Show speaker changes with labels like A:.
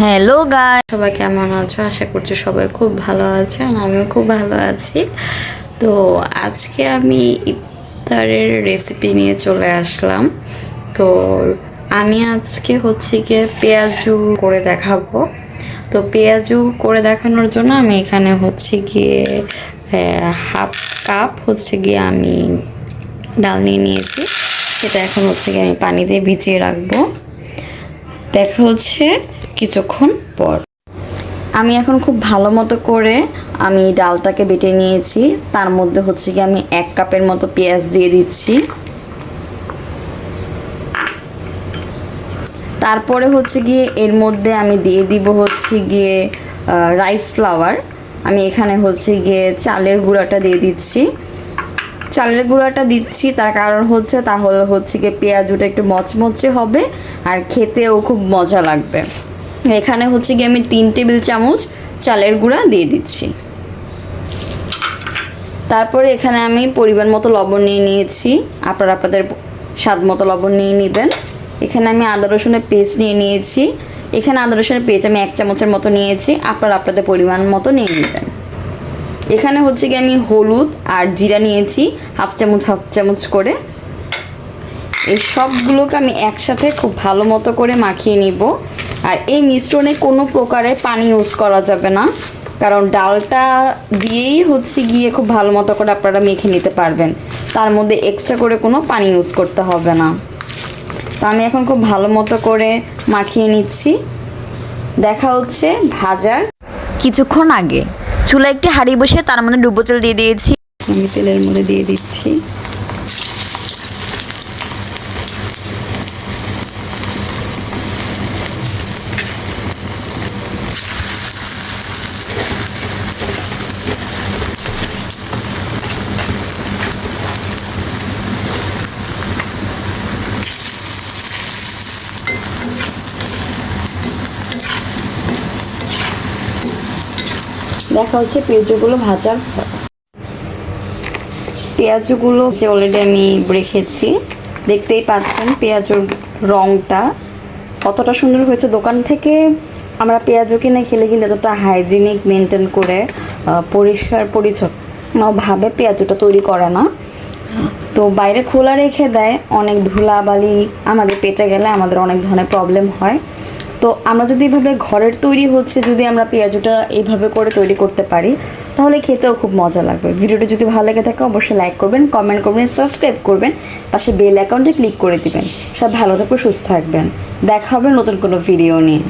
A: Hello guy সবাই কেমন আছো? আশা করছি সবাই খুব ভালো আছেন, আমিও খুব ভালো আছি। তো আজকে আমি ইফতারের রেসিপি নিয়ে চলে আসলাম। তো আমি আজকে হচ্ছে গিয়ে পেঁয়াজু করে দেখাবো। তো পেঁয়াজু করে দেখানোর জন্য আমি এখানে হচ্ছে গিয়ে হাফ কাপ হচ্ছে গিয়ে আমি ডাল নিয়ে নিয়েছি। সেটা এখন হচ্ছে গিয়ে আমি পানিতে ভিজিয়ে রাখব। দেখা হচ্ছে কিছুক্ষণ পর। আমি এখন খুব ভালো মতো করে আমি ডালটাকে বেটে নিয়েছি। তার মধ্যে হচ্ছে কি আমি এক কাপের মতো পেঁয়াজ দিয়ে দিচ্ছি। তারপরে হচ্ছে গিয়ে এর মধ্যে আমি দিয়ে দিব হচ্ছে গিয়ে রাইস ফ্লাওয়ার আমি এখানে হচ্ছে গিয়ে চালের গুঁড়াটা দিয়ে দিচ্ছি। চালের গুঁড়াটা দিচ্ছি, তার কারণ হচ্ছে তাহলে হচ্ছে গিয়ে পেঁয়াজুটা একটু মচমচে হবে আর খেতেও খুব মজা লাগবে। এখানে হচ্ছে গিয়ে আমি তিন টেবিল চামচ চালের গুঁড়া দিয়ে দিচ্ছি। তারপরে এখানে আমি পরিমাণ মতো লবণ নিয়ে নিয়েছি। আপনারা আপনাদের স্বাদ মতো লবণ নিয়ে নেবেন। এখানে আমি আদা রসুনের পেস্ট নিয়ে নিয়েছি। এখানে আদা রসুনের পেস্ট আমি এক চামচের মতো নিয়েছি। আপনারা আপনাদের পরিমাণ মতো নিয়ে নেবেন। এখানে হচ্ছে কি আমি হলুদ আর জিরা নিয়েছি। হাফ চামচ হাফ চামচ করে। এই সবগুলোকে আমি একসাথে খুব ভালো মতো করে মাখিয়ে নিব। আর এই মিশ্রণে কোনো প্রকারে পানি ইউজ করা যাবে না। কারণ ডালটা দিয়েই হচ্ছে গিয়ে খুব ভালো মতো করে আপনারা মেখে নিতে পারবেন। তার মধ্যে এক্সট্রা করে কোনো পানি ইউজ করতে হবে না। তো আমি এখন খুব ভালো মতো করে মাখিয়ে নিচ্ছি। দেখা হচ্ছে ভাজার।
B: কিছুক্ষণ আগে চুলা একটি হাঁড়ি বসে তার মধ্যে ডুবো তেল দিয়ে দিয়েছি।
A: আমি তেলের মধ্যে দিয়ে দিচ্ছি। দেখা হচ্ছে পেঁয়াজগুলো ভাজার পেঁয়াজগুলো যে অলরেডি আমি রেখেছি, দেখতেই পাচ্ছেন পেঁয়াজের রঙটা কতটা সুন্দর হয়েছে। দোকান থেকে আমরা পেঁয়াজও কিনে খেলে কিন্তু এতটা হাইজিনিক মেনটেন করে পরিষ্কার পরিচ্ছন্নভাবে পেঁয়াজটা তৈরি করে না। তো বাইরে খোলা রেখে দেয়, অনেক ধুলাবালি আমাদের পেটে গেলে আমাদের অনেক ধরনের প্রবলেম হয়। তো আমরা যদি এভাবে ঘরের তৈরি হচ্ছে, যদি আমরা পেঁয়াজুটা এইভাবে করে তৈরি করতে পারি, তাহলে খেতেও খুব মজা লাগবে। ভিডিওটা যদি ভালো লেগে থাকে, অবশ্যই লাইক করবেন কমেন্ট করবেন সাবস্ক্রাইব করবেন, পাশে বেল অ্যাকাউন্টে ক্লিক করে দিবেন। সব ভালো থাকবে সুস্থ থাকবেন। দেখা হবে নতুন কোনো ভিডিও নিয়ে।